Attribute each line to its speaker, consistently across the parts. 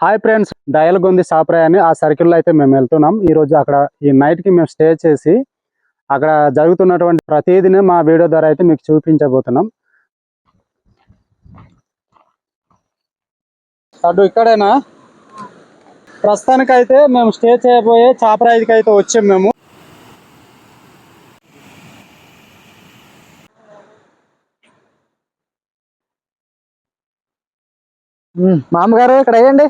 Speaker 1: Hi friends డయల్గొంది సాప్రాయ్ అని ఆ సర్కిల్లో అయితే మేము వెళ్తున్నాం. ఈ రోజు అక్కడ ఈ నైట్కి మేము స్టే చేసి అక్కడ జరుగుతున్నటువంటి ప్రతిదినే మా వీడియో ద్వారా అయితే మీకు చూపించబోతున్నాం. అటు ఇక్కడేనా? ప్రస్తుతానికైతే మేము స్టే చేయబోయే చాపరాయికి అయితే వచ్చాం మేము.
Speaker 2: మామగారు ఇక్కడ వేయండి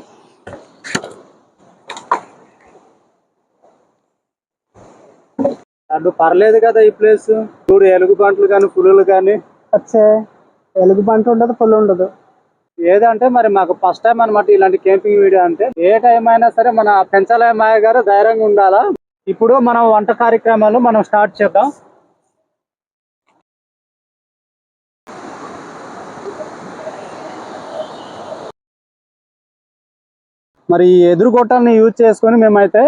Speaker 1: అటు పర్లేదు కదా ఈ ప్లేస్ చూడు ఎలుగు పంటలు కానీ పులులు కానీ.
Speaker 2: వచ్చే ఎలుగు పంట ఉండదు పుల్లు ఉండదు.
Speaker 1: ఏదంటే మరి మాకు ఫస్ట్ టైం అనమాట ఇలాంటి క్యాంపింగ్ వీడియో అంటే. ఏ టైం అయినా సరే మన పెంచాలయ మాయ గారు ధైర్యంగా ఉండాలా? ఇప్పుడు మనం వంట కార్యక్రమాలు మనం స్టార్ట్ చేద్దాం. మరి ఈ ఎదురు గొట్టాలని యూజ్ చేసుకొని మేమైతే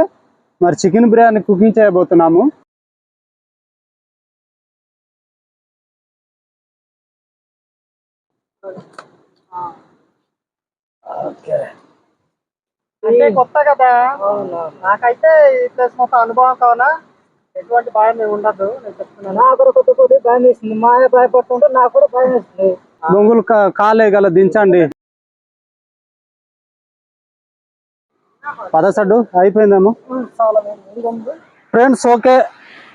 Speaker 1: మరి చికెన్ బిర్యానీ కుకింగ్ చేయబోతున్నాము.
Speaker 2: అంటే కొత్త కదా? నాకైతే ఈ ప్లేస్ మొత్తం అనుభవం కావున ఎటువంటి భయం ఏమి ఉండదు నేను చెప్తున్నాను. నాకు కూడా కొత్త కొద్ది భయం వేసింది. మా భయపడుతుంటే నాకు కూడా భయం వేస్తుంది
Speaker 1: బొంగులు కా- కాలే గల దించండి. పదసడ్డు అయిపోయిందేమో. Friends okay.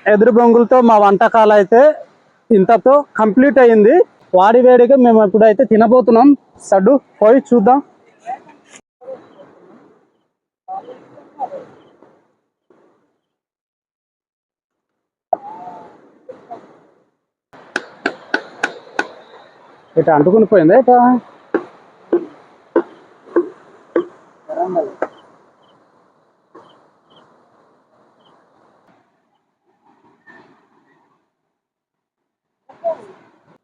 Speaker 1: ఎదురు బొంగులతో మా వంటకాలు అయితే ఇంతతో కంప్లీట్ అయింది వాడి వేడిగా మేము ఇప్పుడైతే తినబోతున్నాం. సడ్డు పోయి చూద్దాం. ఇట అంటుకుని పోయిందా ఇట?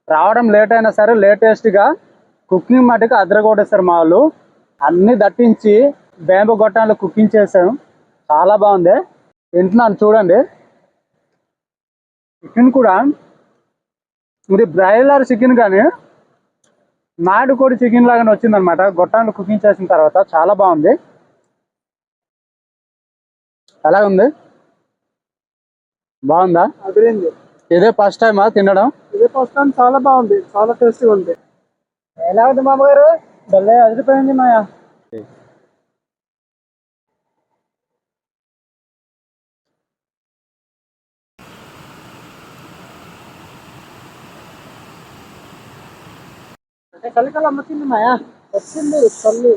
Speaker 1: రావడం లేట్ అయినా సరే లేటెస్ట్గా కుకింగ్ మటుకు అదరగొట్టేస్తారు మా వాళ్ళు. అన్ని దట్టించి బేంబు గొట్టాలు కుకింగ్ చేసాం చాలా బాగుంది. తింటున్నాను చూడండి. చికెన్ కూడా ఇది బ్రాయిలర్ చికెన్ కానీ నాటుకోడి చికెన్ లాగానే వచ్చింది అనమాట గొట్టాలు కుకింగ్ చేసిన తర్వాత చాలా బాగుంది. ఎలా ఉంది బాగుందా ఇదే ఫస్ట్ టైమా తినడం?
Speaker 2: ఇది ఫస్ట్ టైం చాలా బాగుంది. చాలా టేస్టీగా ఉంది. ఎలా ఉంది మామగారు
Speaker 1: భలే అదిరిపోయింది మాయా.
Speaker 2: చలికాలం వచ్చింది మాయా? వచ్చింది చల్లి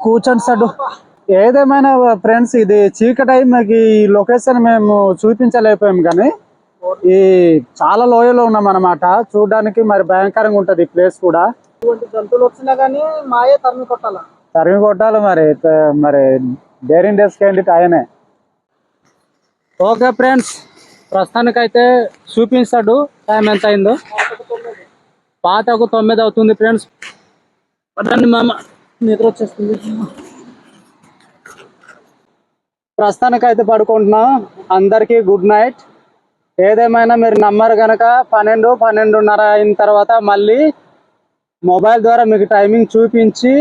Speaker 1: కూర్చోండి సడ్డు. ఏదేమైనా ఫ్రెండ్స్ ఇది చీకటి అయి మీకు ఈ లొకేషన్ మేము చూపించలేకపోయాం కానీ ఈ చాలా లోయలో ఉన్నాం అనమాట చూడడానికి మరి భయంకరంగా ఉంటది ఈ ప్లేస్ కూడా.
Speaker 2: జంతువులు వచ్చినా కానీ మాయే తరిమి కొట్టాల?
Speaker 1: తరిమి కొట్టాలి మరి. మరి డేరింగ్ డేస్ క్యాండిడేట్ ఆయనే ఓకే ఫ్రెండ్స్ ప్రస్తుతానికైతే చూపించాడు. టైం ఎంత అయిందో? పాతకు తొమ్మిది అవుతుంది ఫ్రెండ్స్. పదండి మామ నిద్ర వచ్చేస్తుంది. ప్రస్తుతానికైతే పడుకుంటున్నాం. అందరికీ గుడ్ నైట్ ఏదేమైనా మీరు నమ్మరు కనుక పన్నెండు పన్నెండున్నర అయిన తర్వాత మళ్ళీ మొబైల్ ద్వారా మీకు టైమింగ్ చూపించి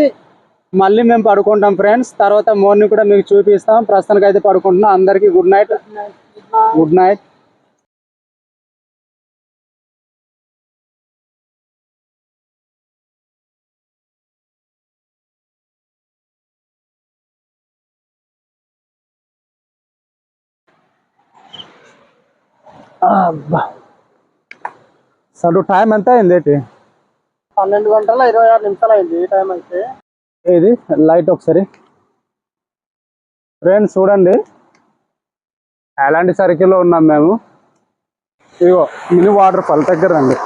Speaker 1: మళ్ళీ మేము పడుకుంటాం ఫ్రెండ్స్. తర్వాత మార్నింగ్ కూడా మీకు చూపిస్తాం. ప్రస్తుతానికి అయితే పడుకుంటున్నాం. అందరికీ గుడ్ నైట్. Good night. అబ్బా. అసలు టైం ఎంత అయింది ఏంటి?
Speaker 2: పన్నెండు గంటల ఇరవై ఆరు నిమిషాలు అయింది ఈ టైం అయితే.
Speaker 1: ఇది లైట్ ఒకసారి. ఫ్రెండ్స్ చూడండి. ఎలాంటి సర్కిల్లో ఉన్నాం మేము? ఇగో మినీ వాటర్ ఫాల్ దగ్గర రండి.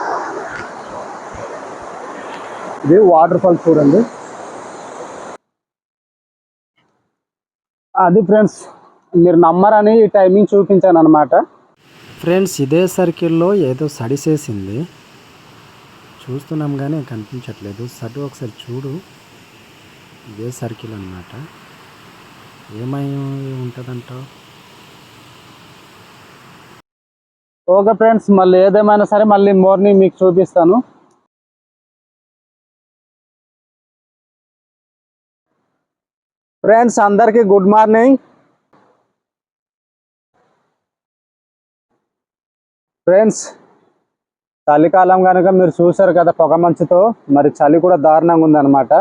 Speaker 1: ఇది వాటర్ ఫాల్ చూడండి. అది ఫ్రెండ్స్ మీరు నమ్మరని ఈ టైమింగ్ చూపించాను అనమాట
Speaker 3: ఫ్రెండ్స్ ఇదే సర్కిల్లో ఏదో సడిసేసింది. చూస్తున్నాం కానీ కనిపించట్లేదు. సడు ఒకసారి చూడు. ఇదే సర్కిల్ అన్నమాట. ఏమై ఉంటుందంటావు
Speaker 1: ఓకే ఫ్రెండ్స్ మళ్ళీ ఏదేమైనా సరే మళ్ళీ మార్నింగ్ మీకు చూపిస్తాను. ఫ్రెండ్స్ అందరికీ గుడ్ మార్నింగ్. ఫ్రెండ్స్ చలికాలం కనుక మీరు చూసారు కదా పొగ మంచుతో మరి చలి కూడా దారుణంగా ఉందన్నమాట.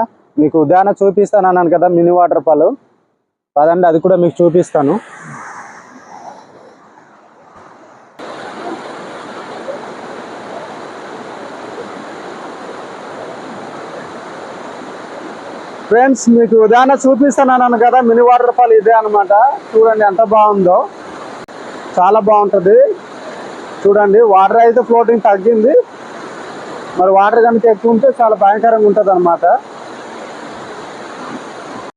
Speaker 1: మీకు ఉదయాన్నే చూపిస్తాను అన్నాను కదా మినీ వాటర్ ఫాల్. పదండి అది కూడా మీకు చూపిస్తాను. ఫ్రెండ్స్ మీకు ఉదయాన్నే చూపిస్తాను అన్నాను కదా మినీ వాటర్ ఫాల్ ఇదే అన్నమాట. చూడండి ఎంత బాగుందో. చాలా బాగుంటుంది. చూడండి వాటర్ అయితే ఫ్లోటింగ్ తగ్గింది. మరి వాటర్ కనుక ఎక్కువ ఉంటే చాలా భయంకరంగా ఉంటుంది అనమాట